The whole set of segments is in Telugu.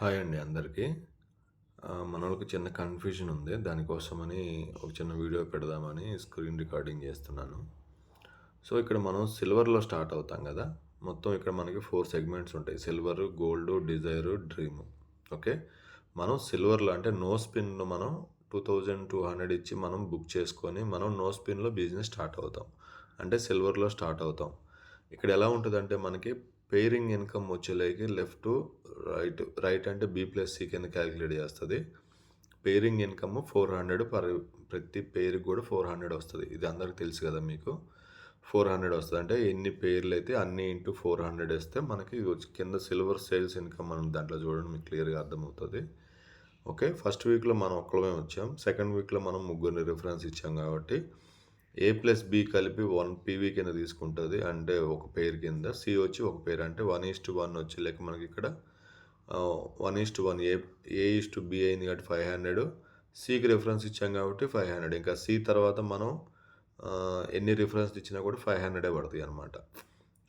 హాయ్ అండి అందరికీ. మనోళ్ళకి చిన్న కన్‌ఫ్యూజన్ ఉంది. దానికోసమని ఒక చిన్న వీడియో పెడదామని స్క్రీన్ రికార్డింగ్ చేస్తున్నాను. సో, ఇక్కడ మనం సిల్వర్‌లో స్టార్ట్ అవుతాం కదా మొత్తం ఇక్కడ మనకి ఫోర్ సెగ్మెంట్స్ ఉంటాయి. Silver gold desire, dream okay. మనం సిల్వర్‌లో అంటే నో స్పిన్‌లో మనం 2200 ఇచ్చి మనం బుక్ చేసుకొని మనం నో స్పిన్‌లో బిజినెస్ స్టార్ట్ అవుతాం. అంటే సిల్వర్‌లో స్టార్ట్ అవుతాం. ఇక్కడ ఎలా ఉంటుందంటే మనకి పెయిరింగ్ ఇన్‌కమ్ వచ్చేలేకి లెఫ్ట్ రైట్. రైట్ అంటే బి+సి కింద క్యాలిక్యులేట్ చేస్తుంది పెయిరింగ్ ఇన్‌కమ్ 400 పర్ ప్రతి పెయిర్‌కి గూడా 400 వస్తది. ఇది అందరికి తెలుసు కదా మీకు. ఫోర్ హండ్రెడ్ వస్తుంది అంటే ఎన్ని పేర్లు అయితే అన్ని ఇంటూ ఫోర్ హండ్రెడ్ వేస్తే మనకి కింద సిల్వర్ సేల్స్ ఇన్‌కమ్ మనం దాంట్లో చూడండి మీకు క్లియర్‌గా అర్థమవుతుంది ఓకే. ఫస్ట్ వీక్‌లో మనం ఒక్కలమే వచ్చాం. సెకండ్ వీక్‌లో మనం ముగ్గురిని రిఫరెన్స్ ఇచ్చాం కాబట్టి ఏ ప్లస్ బి కలిపి వన్ పీవీ కింద తీసుకుంటుంది. అంటే ఒక పేరు కింద. సి వచ్చి ఒక పేరు అంటే 1:1 వచ్చే లెక్క మనకిక్కడ ఆహ్, 1:1 ఏ ఏ ఈస్ట్ బి అయింది కాబట్టి 500 సికి రిఫరెన్స్ ఇచ్చాం కాబట్టి 500 ఇంకా సి తర్వాత మనం ఎన్ని రిఫరెన్స్ ఇచ్చినా కూడా ఫైవ్ హండ్రెడే పడుతుంది అనమాట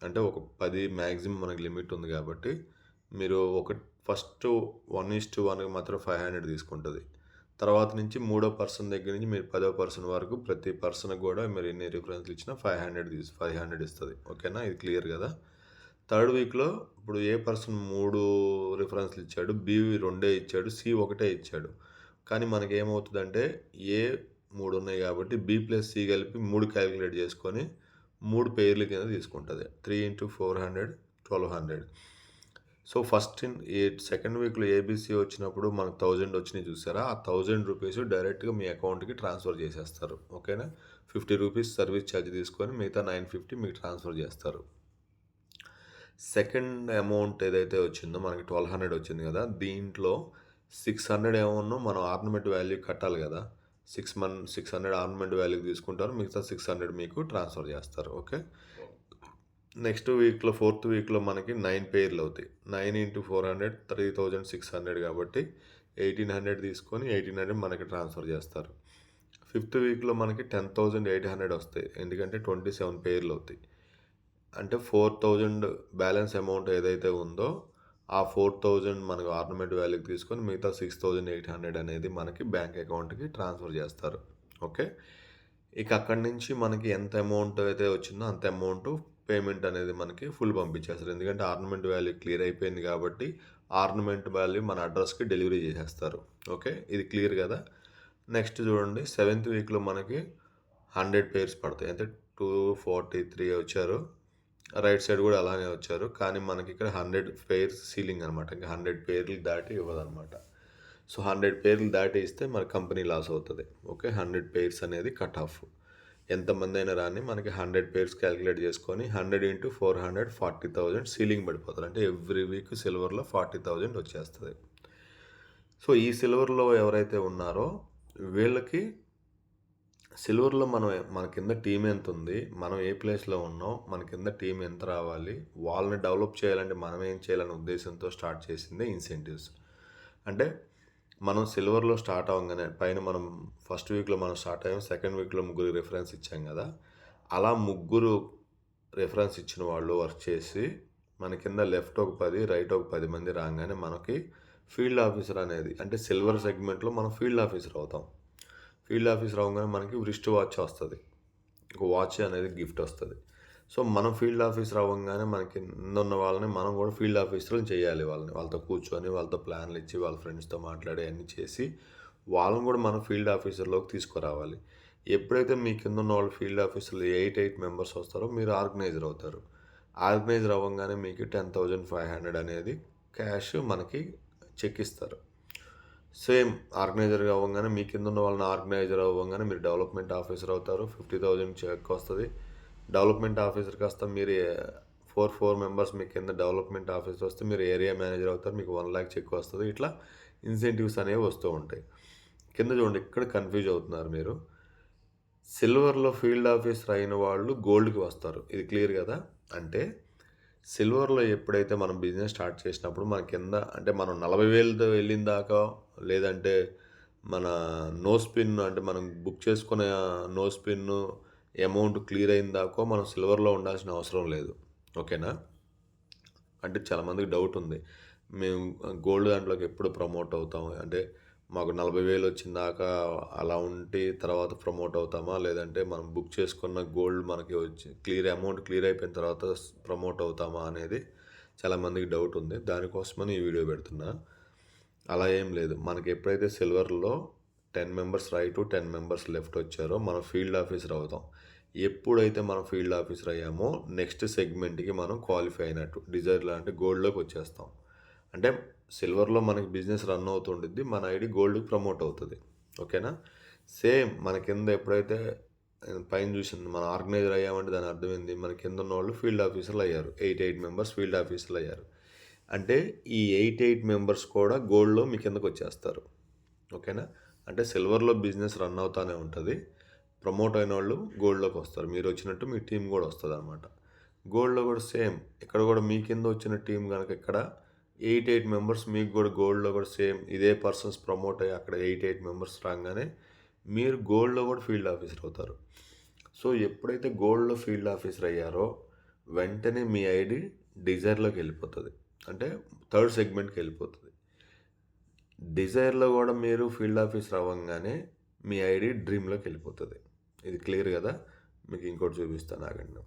అంటే ఒక పది మ్యాక్సిమం మనకి లిమిట్ ఉంది కాబట్టి మీరు ఒక ఫస్ట్ 1:1కి మాత్రం ఫైవ్ హండ్రెడ్ తీసుకుంటుంది. తర్వాత నుంచి మూడో పర్సన్ దగ్గర నుంచి మీరు పదో పర్సన్ వరకు ప్రతి పర్సన్‌కి కూడా మీరు ఎన్ని రిఫరెన్స్‌లు ఇచ్చినా ఫైవ్ హండ్రెడ్ తీసు ఫైవ్ హండ్రెడ్ ఇస్తుంది ఓకేనా. ఇది క్లియర్ కదా థర్డ్ వీక్‌లో ఇప్పుడు ఏ పర్సన్ మూడు రిఫరెన్స్‌లు ఇచ్చాడు. బి రెండే ఇచ్చాడు. సి ఒకటే ఇచ్చాడు. కానీ మనకి ఏమవుతుందంటే ఏ మూడు ఉన్నాయి కాబట్టి బి ప్లస్ సి కలిపి మూడు క్యాలిక్యులేట్ చేసుకొని మూడు పేర్ల కింద తీసుకుంటుంది three into four hundred twelve hundred so, first in a second వీక్‌లో ఏబీసీ వచ్చినప్పుడు మనకు థౌజండ్ వచ్చినాయి చూసారా? ఆ థౌజండ్ రూపీస్ డైరెక్ట్‌గా మీ అకౌంట్‌కి ట్రాన్స్‌ఫర్ చేసేస్తారు. ఓకేనా. 50 రూపీస్ సర్వీస్ ఛార్జ్ తీసుకొని మిగతా 950 మీకు ట్రాన్స్‌ఫర్ చేస్తారు. సెకండ్ అమౌంట్ ఏదైతే వచ్చిందో మనకి 1200 వచ్చింది కదా దీంట్లో సిక్స్ హండ్రెడ్ ఏమన్నా మనం ఆర్నమెంట్ వాల్యూ కట్టాలి గదా! 6 మన్ 600 ఆర్నమెంట్ వాల్యూ తీసుకుంటారు. మిగతా 600 మీకు ట్రాన్స్‌ఫర్ చేస్తారు. ఓకే. నెక్స్ట్ వీక్లో ఫోర్త్ వీక్లో మనకి నైన్ పేర్లు అవుతాయి. Nine into four hundred three thousand six hundred కాబట్టి ఎయిటీన్ హండ్రెడ్ తీసుకొని ఎయిటీన్ హండ్రెడ్ మనకి ట్రాన్స్ఫర్ చేస్తారు. ఫిఫ్త్ వీక్లో మనకి టెన్ థౌజండ్ ఎయిట్ హండ్రెడ్ వస్తాయి. ఎందుకంటే ట్వంటీ సెవెన్ పేర్లు అవుతాయి. అంటే ఫోర్ థౌజండ్ బ్యాలెన్స్ అమౌంట్ ఏదైతే ఉందో ఆ ఫోర్ థౌజండ్ మనకు ఆర్నమెంట్ వాల్యూకి తీసుకొని మిగతా సిక్స్ థౌజండ్ ఎయిట్ హండ్రెడ్ అనేది మనకి బ్యాంక్ అకౌంట్కి ట్రాన్స్ఫర్ చేస్తారు. ఓకే? ఇక అక్కడి నుంచి మనకి ఎంత అమౌంట్ అయితే వచ్చిందో అంత అమౌంట్ పేమెంట్ అనేది మనకి ఫుల్ పంపించేస్తారు. ఎందుకంటే ఆర్నమెంట్ వాల్యూ క్లియర్ అయిపోయింది కాబట్టి ఆర్నమెంట్ వాల్యూ మన అడ్రస్‌కి డెలివరీ చేసేస్తారు. ఓకే. ఇది క్లియర్ కదా నెక్స్ట్ చూడండి సెవెంత్ వీక్‌లో మనకి హండ్రెడ్ పేర్స్ పడతాయి. అంటే 243 వచ్చారు. రైట్ సైడ్ కూడా అలానే వచ్చారు. కానీ మనకి ఇక్కడ హండ్రెడ్ పేర్స్ సీలింగ్ అనమాట. ఇంకా హండ్రెడ్ పేర్లు దాటి ఇవ్వదనమాట. సో, హండ్రెడ్ పేర్లు దాటి ఇస్తే మన కంపెనీ లాస్ అవుతుంది ఓకే. హండ్రెడ్ పేర్స్ అనేది కట్ ఆఫ్. ఎంతమందైనా రాని మనకి హండ్రెడ్ పేర్స్ క్యాలిక్యులేట్ చేసుకొని 100/400 40,000 సీలింగ్ పడిపోతది. అంటే ఎవ్రీ వీక్ సిల్వర్‌లో ఫార్టీ థౌజండ్ వచ్చేస్తుంది సో, ఈ సిల్వర్‌లో ఎవరైతే ఉన్నారో వీళ్ళకి సిల్వర్‌లో మనం మన కింద టీం ఎంత ఉంది మనం ఏ ప్లేస్‌లో ఉన్నాం? మన కింద టీం ఎంత రావాలి? వాళ్ళని డెవలప్ చేయాలంటే మనం ఏం చేయాలనే ఉద్దేశంతో స్టార్ట్ చేసిందే ఇన్సెంటివ్స్. అంటే మనం సిల్వర్‌లో స్టార్ట్ అవ్వగానే పైన మనం ఫస్ట్ వీక్‌లో మనం స్టార్ట్ అయ్యాం. సెకండ్ వీక్‌లో ముగ్గురు రిఫరెన్స్ ఇచ్చాం కదా అలా ముగ్గురు రిఫరెన్స్ ఇచ్చిన వాళ్ళు వర్క్ చేసి మన కింద లెఫ్ట్ ఒక పది రైట్ ఒక పది మంది రాగానే మనకి ఫీల్డ్ ఆఫీసర్ అనేది అంటే సిల్వర్ సెగ్మెంట్‌లో మనం ఫీల్డ్ ఆఫీసర్ అవుతాం. ఫీల్డ్ ఆఫీసర్ అవగానే మనకి రిస్ట్ వాచ్ వస్తుంది ఒక వాచ్ అనేది గిఫ్ట్ వస్తుంది సో, మనం ఫీల్డ్ ఆఫీసర్ అవ్వగానే మన కింద ఉన్న వాళ్ళని మనం కూడా ఫీల్డ్ ఆఫీసర్లు చేయాలి వాళ్ళని. వాళ్ళతో కూర్చొని వాళ్ళతో ప్లాన్‌లు ఇచ్చి వాళ్ళ ఫ్రెండ్స్‌తో మాట్లాడి అన్నీ చేసి వాళ్ళని కూడా మనం ఫీల్డ్ ఆఫీసర్‌లోకి తీసుకురావాలి. ఎప్పుడైతే మీ కింద ఉన్న వాళ్ళు ఫీల్డ్ ఆఫీసర్‌లు 8, 8 మెంబర్స్ వస్తారో మీరు ఆర్గనైజర్ అవుతారు. ఆర్గనైజర్ అవ్వగానే మీకు 10,500 అనేది క్యాష్ మనకి చెక్ ఇస్తారు. సేమ్ ఆర్గనైజర్ అవ్వగానే మీ కింద ఉన్న వాళ్ళని ఆర్గనైజర్ అవ్వగానే మీరు డెవలప్మెంట్ ఆఫీసర్ అవుతారు. 50,000 చెక్ వస్తుంది డెవలప్మెంట్ ఆఫీసర్ కాస్త మీరు 4, 4 మెంబర్స్ మీ కింద డెవలప్మెంట్ ఆఫీసర్ వస్తే మీరు ఏరియా మేనేజర్ అవుతారు. మీకు వన్ ల్యాక్ చెక్ వస్తుంది ఇట్లా ఇన్సెంటివ్స్ అనేవి వస్తూ ఉంటాయి. కింద చూడండి ఇక్కడ కన్‌ఫ్యూజ్ అవుతున్నారు మీరు. సిల్వర్‌లో ఫీల్డ్ ఆఫీసర్ అయిన వాళ్ళు గోల్డ్‌కి వస్తారు. ఇది క్లియర్ కదా అంటే సిల్వర్‌లో ఎప్పుడైతే మనం బిజినెస్ స్టార్ట్ చేసినప్పుడు మన కింద అంటే మనం నలభై వేలతో వెళ్ళిన దాకా లేదంటే మన నో స్పిన్ అంటే మనం బుక్ చేసుకునే నో స్పిన్ అమౌంట్ క్లియర్ అయిన మనం సిల్వర్‌లో ఉండాల్సిన అవసరం లేదు. ఓకేనా. అంటే చాలామందికి డౌట్ ఉంది. మేము గోల్డ్ దాంట్లోకి ఎప్పుడు ప్రమోట్ అవుతాం అంటే మాకు నలభై వేలు వచ్చిందాక అలా ఉండి తర్వాత ప్రమోట్ అవుతామా లేదంటే మనం బుక్ చేసుకున్న గోల్డ్ మనకి వచ్చి క్లియర్ అమౌంట్ క్లియర్ అయిపోయిన తర్వాత ప్రమోట్ అవుతామా అనేది చాలామందికి డౌట్ ఉంది దానికోసమని ఈ వీడియో పెడుతున్నా అలా ఏం లేదు మనకి ఎప్పుడైతే సిల్వర్లో ten members right ten members left వచ్చారో మనం ఫీల్డ్ ఆఫీసర్ అవుతాం. ఎప్పుడైతే మనం ఫీల్డ్ ఆఫీసర్ అయ్యామో నెక్స్ట్ సెగ్మెంట్కి మనం క్వాలిఫై అయినట్టు డిజైర్ లాంటి గోల్డ్లోకి వచ్చేస్తాం. అంటే సిల్వర్లో మనకి బిజినెస్ రన్ అవుతుండిద్ది మన ఐడి గోల్డ్కి ప్రమోట్ అవుతుంది. ఓకేనా? సేమ్ మన కింద ఎప్పుడైతే పైన చూసింది మన ఆర్గనైజర్ అయ్యామంటే దాని అర్థమైంది మన కింద ఉన్న వాళ్ళు ఫీల్డ్ ఆఫీసర్లు అయ్యారు. ఎయిట్ ఎయిట్ మెంబర్స్ ఫీల్డ్ ఆఫీసర్లు అయ్యారు. అంటే ఈ ఎయిట్ ఎయిట్ మెంబర్స్ కూడా గోల్డ్లో మీ కిందకు వచ్చేస్తారు. ఓకేనా? అంటే సిల్వర్లో బిజినెస్ రన్ అవుతానే ఉంటుంది. ప్రమోట్ అయిన వాళ్ళు గోల్డ్లోకి వస్తారు. మీరు వచ్చినట్టు మీ టీం కూడా వస్తుంది అనమాట గోల్డ్లో కూడా సేమ్. ఇక్కడ కూడా మీ కింద వచ్చిన టీం కనుక ఇక్కడ ఎయిట్ ఎయిట్ మెంబర్స్ మీకు కూడా గోల్డ్లో కూడా సేమ్ ఇదే పర్సన్స్ ప్రమోట్ అయ్యి అక్కడ ఎయిట్ ఎయిట్ మెంబర్స్ రాగానే మీరు గోల్డ్లో కూడా ఫీల్డ్ ఆఫీసర్ అవుతారు. సో ఎప్పుడైతే గోల్డ్లో ఫీల్డ్ ఆఫీసర్ అయ్యారో వెంటనే మీ ఐడి డిజైర్లోకి వెళ్ళిపోతుంది. అంటే థర్డ్ సెగ్మెంట్కి వెళ్ళిపోతుంది. డిజైర్లో కూడా మీరు ఫీల్డ్ ఆఫీస్ రావంగానే మీ ఐడి డ్రీమ్లోకి వెళ్ళిపోతుంది. ఇది క్లియర్ కదా? మీకు ఇంకోటి చూపిస్తాను ఆగండి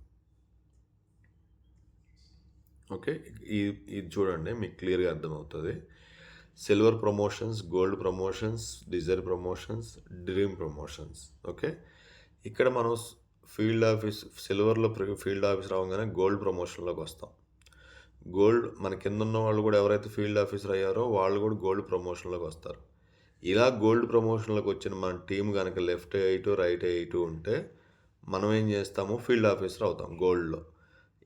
ఓకే? ఈ ఇది చూడండి మీకు క్లియర్గా అర్థమవుతుంది. Silver promotions gold promotions desire promotions dream promotions. Okay? ఇక్కడ మనం ఫీల్డ్ ఆఫీస్ సిల్వర్లో ఫీల్డ్ ఆఫీస్ రావగానే గోల్డ్ ప్రమోషన్లోకి వస్తాం. గోల్డ్ మన కింద ఉన్న వాళ్ళు కూడా ఎవరైతే ఫీల్డ్ ఆఫీసర్ అయ్యారో వాళ్ళు కూడా గోల్డ్ ప్రమోషన్లోకి వస్తారు. ఇలా గోల్డ్ ప్రమోషన్లోకి వచ్చిన మన టీం కనుక లెఫ్ట్ ఎయిట్ రైట్ ఎయిట్ ఉంటే మనం ఏం చేస్తాము? ఫీల్డ్ ఆఫీసర్ అవుతాం గోల్డ్లో.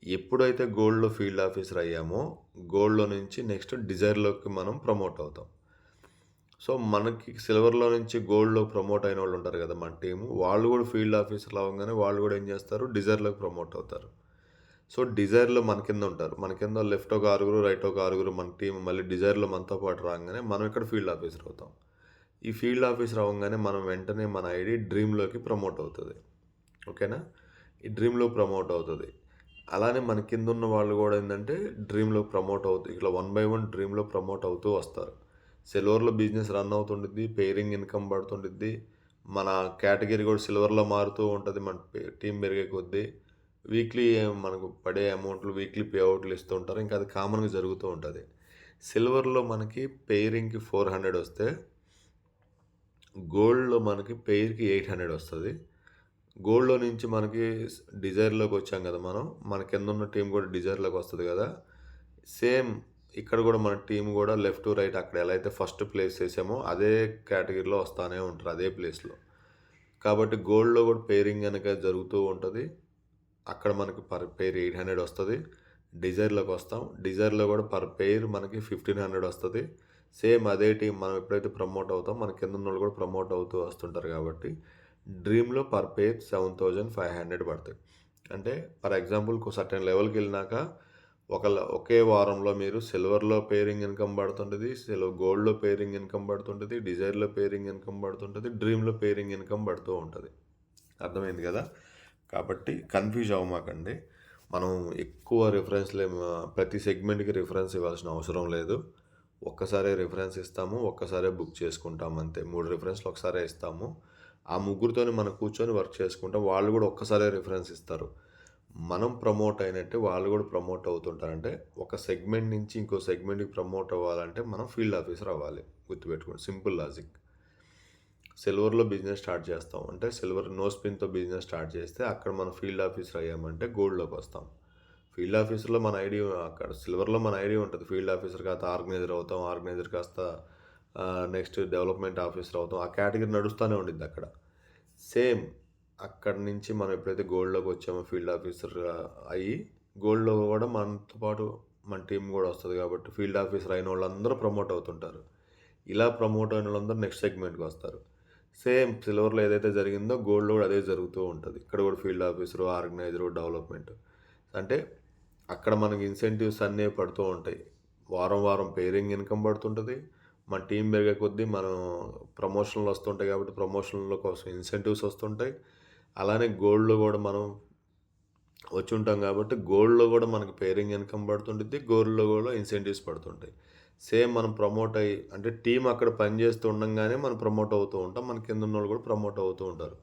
ఎప్పుడైతే గోల్డ్లో ఫీల్డ్ ఆఫీసర్ అయ్యామో గోల్డ్లో నుంచి నెక్స్ట్ డిజైర్లోకి మనం ప్రమోట్ అవుతాం. సో మనకి సిల్వర్లో నుంచి గోల్డ్లో ప్రమోట్ అయిన వాళ్ళు ఉంటారు కదా మన టీము వాళ్ళు కూడా ఫీల్డ్ ఆఫీసర్లు అవ్వగానే వాళ్ళు కూడా ఏం చేస్తారు? డిజైర్లోకి ప్రమోట్ అవుతారు. సో డిజైర్లో మన కింద ఉంటారు. మన కింద లెఫ్ట్ ఒక ఆరుగురు రైట్ ఒక ఆరుగురు మన టీం మళ్ళీ డిజైర్లో మనతో పాటు రాగానే మనం ఇక్కడ ఫీల్డ్ ఆఫీసర్ అవుతాం. ఈ ఫీల్డ్ ఆఫీసర్ అవ్వగానే మనం వెంటనే మన ఐడి డ్రీమ్లోకి ప్రమోట్ అవుతుంది. ఓకేనా? ఈ డ్రీమ్లో ప్రమోట్ అవుతుంది. అలానే మన కింద ఉన్న వాళ్ళు కూడా ఏంటంటే డ్రీమ్లో ప్రమోట్ అవుతుంది ఇట్లా వన్ బై వన్ డ్రీమ్లో ప్రమోట్ అవుతూ వస్తారు. సిల్వర్లో బిజినెస్ రన్ అవుతుంటుంది పేరింగ్ ఇన్కమ్ పడుతుంటుంది మన కేటగిరీ కూడా సిల్వర్లో మారుతూ ఉంటుంది మన టీం పెరిగే కొద్దీ. వీక్లీ మనకు పడే అమౌంట్లు వీక్లీ పే అవుట్లు ఇస్తూ ఉంటారు. ఇంకా అది కామన్గా జరుగుతూ ఉంటుంది. సిల్వర్లో మనకి పెయిరింగ్కి ఫోర్ హండ్రెడ్ వస్తే గోల్డ్లో మనకి పెయిర్కి ఎయిట్ హండ్రెడ్ వస్తుంది. గోల్డ్లో నుంచి మనకి డిజైర్లోకి వచ్చాం కదా మనం. మన కింద ఉన్న టీం కూడా డిజైర్లోకి వస్తుంది కదా. సేమ్ ఇక్కడ కూడా మన టీం కూడా లెఫ్ట్ రైట్ అక్కడ ఎలా అయితే ఫస్ట్ ప్లేస్ చేసామో అదే కేటగిరీలో వస్తానే ఉంటారు అదే ప్లేస్లో. కాబట్టి గోల్డ్లో కూడా పేరింగ్ కనుక జరుగుతూ ఉంటుంది. అక్కడ మనకి పర్ పేర్ ఎయిట్ హండ్రెడ్ వస్తుంది. డిజైర్లోకి వస్తాం. డిజైర్లో కూడా పర్ పేర్ మనకి ఫిఫ్టీన్ హండ్రెడ్ వస్తుంది. సేమ్ అదే టీం మనం ఎప్పుడైతే ప్రమోట్ అవుతాం మన కింద ఉన్న వాళ్ళు కూడా ప్రమోట్ అవుతూ వస్తుంటారు కాబట్టి డ్రీమ్లో per pair seven thousand five hundred పడతాయి. అంటే ఫర్ ఎగ్జాంపుల్ సర్టెన్ లెవెల్కి వెళ్ళినాక ఒక ఒకే వారంలో మీరు సిల్వర్లో పేరింగ్ ఇన్కమ్ పడుతుంటుంది సిల్వర్ గోల్డ్లో పేరింగ్ ఇన్కమ్ పడుతుంటుంది డిజైర్లో పేరింగ్ ఇన్కమ్ పడుతుంటుంది డ్రీమ్లో పేరింగ్ ఇన్కమ్ పడుతూ ఉంటుంది. అర్థమైంది కదా? కాబట్టి కన్ఫ్యూజ్ అవ్వమాకండి. మనం ఎక్కువ రిఫరెన్స్లే ప్రతి సెగ్మెంట్కి రిఫరెన్స్ ఇవ్వాల్సిన అవసరం లేదు. ఒక్కసారే రిఫరెన్స్ ఇస్తాము ఒక్కసారే బుక్ చేసుకుంటాం అంతే. మూడు రిఫరెన్స్లు ఒకసారే ఇస్తాము. ఆ ముగ్గురితోని మనం కూర్చొని వర్క్ చేసుకుంటాం వాళ్ళు కూడా ఒక్కసారే రిఫరెన్స్ ఇస్తారు. మనం ప్రమోట్ అయినట్టే వాళ్ళు కూడా ప్రమోట్ అవుతుంటారంటే ఒక సెగ్మెంట్ నుంచి ఇంకో సెగ్మెంట్కి ప్రమోట్ అవ్వాలంటే మనం ఫీల్డ్ ఆఫీసర్ అవ్వాలి. గుర్తుపెట్టుకోండి సింపుల్ లాజిక్ సిల్వర్లో బిజినెస్ స్టార్ట్ చేస్తాం. అంటే సిల్వర్ నో స్పిన్తో బిజినెస్ స్టార్ట్ చేస్తే అక్కడ మనం ఫీల్డ్ ఆఫీసర్ అయ్యామంటే గోల్డ్లోకి వస్తాం. ఫీల్డ్ ఆఫీసర్లో మన ఐడి అక్కడ సిల్వర్లో మన ఐడి ఉంటుంది. ఫీల్డ్ ఆఫీసర్ కాస్త ఆర్గనైజర్ అవుతాం. ఆర్గనైజర్ కాస్త నెక్స్ట్ డెవలప్మెంట్ ఆఫీసర్ అవుతాం. ఆ కేటగిరీ నడుస్తూనే ఉండిద్ది అక్కడ. సేమ్ అక్కడి నుంచి మనం ఎప్పుడైతే గోల్డ్లోకి వచ్చామో ఫీల్డ్ ఆఫీసర్ అయ్యి గోల్డ్లో కూడా మనతో పాటు మన టీం కూడా వస్తుంది కాబట్టి ఫీల్డ్ ఆఫీసర్ అయిన వాళ్ళందరూ ప్రమోట్ అవుతుంటారు. ఇలా ప్రమోట్ అయిన వాళ్ళందరూ నెక్స్ట్ సెగ్మెంట్కి వస్తారు. సేమ్ సిల్వర్లో ఏదైతే జరిగిందో గోల్డ్లో కూడా అదే జరుగుతూ ఉంటుంది. ఇక్కడ కూడా ఫీల్డ్ ఆఫీసరు ఆర్గనైజరు డెవలప్మెంట్. అంటే అక్కడ మనకి ఇన్సెంటివ్స్ అన్నీ పడుతూ ఉంటాయి. వారం వారం పేరింగ్ ఇన్కమ్ పడుతుంటుంది. మన టీం పెరిగే కొద్దీ మనం ప్రమోషన్లు వస్తుంటాయి కాబట్టి ప్రమోషన్ల కోసం ఇన్సెంటివ్స్ వస్తుంటాయి. అలానే గోల్డ్లో కూడా మనం వచ్చి ఉంటాం కాబట్టి గోల్డ్‌లో కూడా మనకి పేరింగ్ ఇన్‌కమ్ పడుతుంటుంది. గోల్డ్‌లో కూడా ఇన్సెంటివ్స్ పడుతుంటాయి. సేమ్ మనం ప్రమోట్ అయ్యి అంటే టీం అక్కడ పని చేస్తూ ఉండంగానే మనం ప్రమోట్ అవుతూ ఉంటాం. మన వాళ్ళు కూడా ప్రమోట్ అవుతూ ఉంటారు.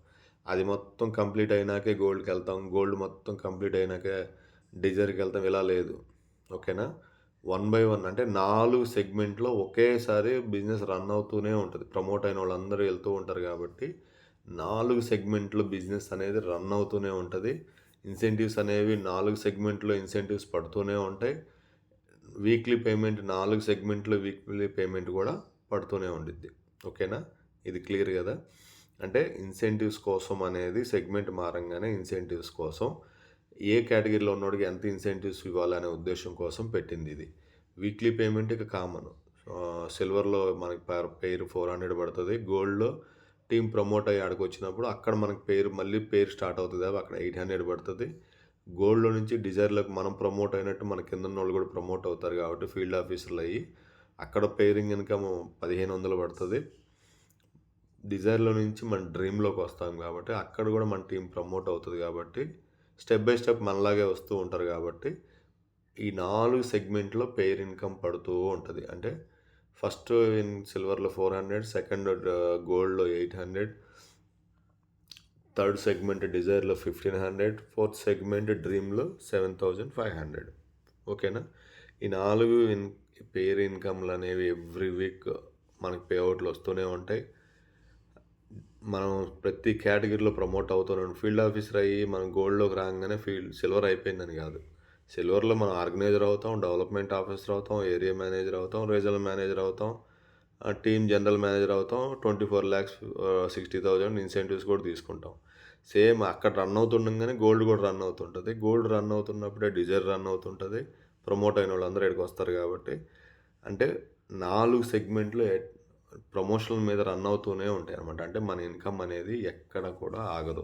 అది మొత్తం కంప్లీట్ అయినాకే గోల్డ్కి వెళ్తాం గోల్డ్ మొత్తం కంప్లీట్ అయినాకే డిజర్‌కెళ్తాం. ఇలా లేదు. ఓకేనా? వన్ బై వన్ అంటే నాలుగు సెగ్మెంట్‌లో ఒకేసారి బిజినెస్ రన్ అవుతూనే ఉంటుంది ప్రమోట్ అయిన వాళ్ళందరూ వెళ్తూ ఉంటారు కాబట్టి నాలుగు సెగ్మెంట్‌లో బిజినెస్ అనేది రన్ అవుతూనే ఉంటుంది ఇన్సెంటివ్స్ అనేవి నాలుగు సెగ్మెంట్‌లో ఇన్సెంటివ్స్ పడుతూనే ఉంటాయి. వీక్లీ పేమెంట్ నాలుగు సెగ్మెంట్‌లో వీక్లీ పేమెంట్ కూడా పడుతూనే ఉండిద్ది. ఓకేనా? ఇది క్లియర్ కదా అంటే ఇన్సెంటివ్స్ కోసం అనేది సెగ్మెంట్ మారంగానే ఇన్సెంటివ్స్ కోసం ఏ కేటగిరీలో ఉన్నోడికి ఎంత ఇన్సెంటివ్స్ ఇవ్వాలనే ఉద్దేశం కోసం పెట్టింది ఇది వీక్లీ పేమెంట్ ఇక కామన్. సిల్వర్‌లో మనకి పేర్ ఫోర్ హండ్రెడ్ పడుతుంది గోల్డ్‌లో టీం ప్రమోట్ అయ్యి ఆడికొచ్చినప్పుడు అక్కడ మనకి పేరు మళ్ళీ పేరు స్టార్ట్ అవుతుంది అక్కడ ఎయిట్ హండ్రెడ్ పడుతుంది గోల్డ్‌లో నుంచి డిజైర్లకు మనం ప్రమోట్ అయినట్టు మన కింద వాళ్ళు కూడా ప్రమోట్ అవుతారు కాబట్టి ఫీల్డ్ ఆఫీసర్‌లయ్యి అక్కడ పేరింగ్ ఇన్‌కమ్ పదిహేను వందలు పడుతుంది. డిజైర్‌లో నుంచి మన డ్రీమ్‌లోకి వస్తాం కాబట్టి అక్కడ కూడా మన టీం ప్రమోట్ అవుతుంది కాబట్టి స్టెప్ బై స్టెప్ మనలాగే వస్తూ ఉంటారు కాబట్టి ఈ నాలుగు సెగ్మెంట్‌లో పెయిర్ ఇన్‌కమ్ పడుతూ ఉంటుంది. అంటే ఫస్ట్ ఇన్ సిల్వర్‌లో 400 సెకండ్ గోల్డ్లో ఎయిట్ హండ్రెడ్ థర్డ్ సెగ్మెంట్ డిజైర్‌లో 1500 ఫోర్త్ సెగ్మెంట్ డ్రీమ్‌లో 7500 ఓకేనా? ఈ నాలుగు ఇన్ పేరు ఇన్కమ్లు అనేవి ఎవ్రీ వీక్ మనకి పే వస్తూనే ఉంటాయి. మనం ప్రతి కేటగిరీలో ప్రమోట్ అవుతున్నాం ఫీల్డ్ ఆఫీసర్ అయ్యి మనం గోల్డ్‌లోకి రాగానే ఫీల్డ్ సిల్వర్ అయిపోయిందని కాదు సిల్వర్‌లో మనం ఆర్గనైజర్ అవుతాం, డెవలప్‌మెంట్ ఆఫీసర్ అవుతాం, ఏరియా మేనేజర్ అవుతాం, రీజనల్ మేనేజర్ అవుతాం, టీమ్ జనరల్ మేనేజర్ అవుతాం. Twenty four lakhs sixty thousand incentives కూడా తీసుకుంటాం. సేమ్ అక్కడ రన్ అవుతుండగానే గోల్డ్ కూడా రన్ అవుతుంటుంది గోల్డ్ రన్ అవుతున్నప్పుడే డిజైర్ రన్ అవుతుంటుంది ప్రమోట్ అయిన వాళ్ళందరూ ఇక్కడికి వస్తారు కాబట్టి అంటే నాలుగు సెగ్మెంట్లు ప్రమోషన్‌ల మీద రన్ అవుతూనే ఉంటాయి అనమాట అంటే మన ఇన్‌కమ్ అనేది ఎక్కడ కూడా ఆగదు.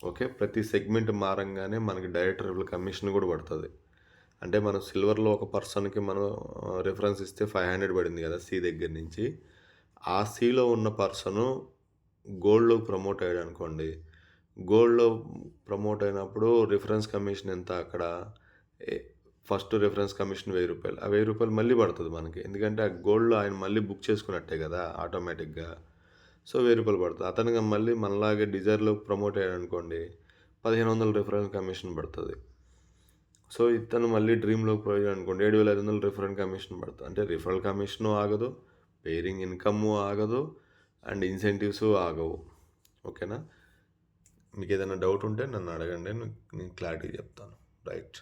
ఓకే. ప్రతి సెగ్మెంట్ మారంగానే మనకి డైరెక్టర్ కమిషన్ కూడా పడుతుంది అంటే మనం సిల్వర్‌లో ఒక పర్సన్‌కి మనం రిఫరెన్స్ ఇస్తే 500 పడింది కదా సి దగ్గర నుంచి. ఆ సిలో ఉన్న పర్సను గోల్డ్‌లోకి ప్రమోట్ అయ్యాడు అనుకోండి గోల్డ్‌లో ప్రమోట్ అయినప్పుడు రిఫరెన్స్ కమిషన్ ఎంత అక్కడ ఫస్ట్ రిఫరెన్స్ కమిషన్ వెయ్యి రూపాయలు ఆ వెయ్యి రూపాయలు మళ్ళీ పడుతుంది మనకి. ఎందుకంటే ఆ గోల్డ్‌లో ఆయన మళ్ళీ బుక్ చేసుకున్నట్టే కదా ఆటోమేటిక్‌గా. సో, రూ. 1000 పడతది. అతను మళ్ళీ మనలాగే డిజైర్‌లోకి ప్రమోట్ అయ్యాడు అనుకోండి పదిహేను వందల రిఫరెన్స్ కమిషన్ పడుతుంది సో, ఇతను మళ్ళీ డ్రీమ్‌లోకి పోయాడనుకోండి 7500 రిఫరల్ కమిషన్ పడుతుంది అంటే రిఫరల్ కమిషను ఆగదు, పేరింగ్ ఇన్కమ్ ఆగదు అండ్ ఇన్సెంటివ్స్ ఆగవు. ఓకేనా? మీకేదైనా డౌట్ ఉంటే నన్ను అడగండి. నేను నేను క్లారిటీ చెప్తాను. రైట్.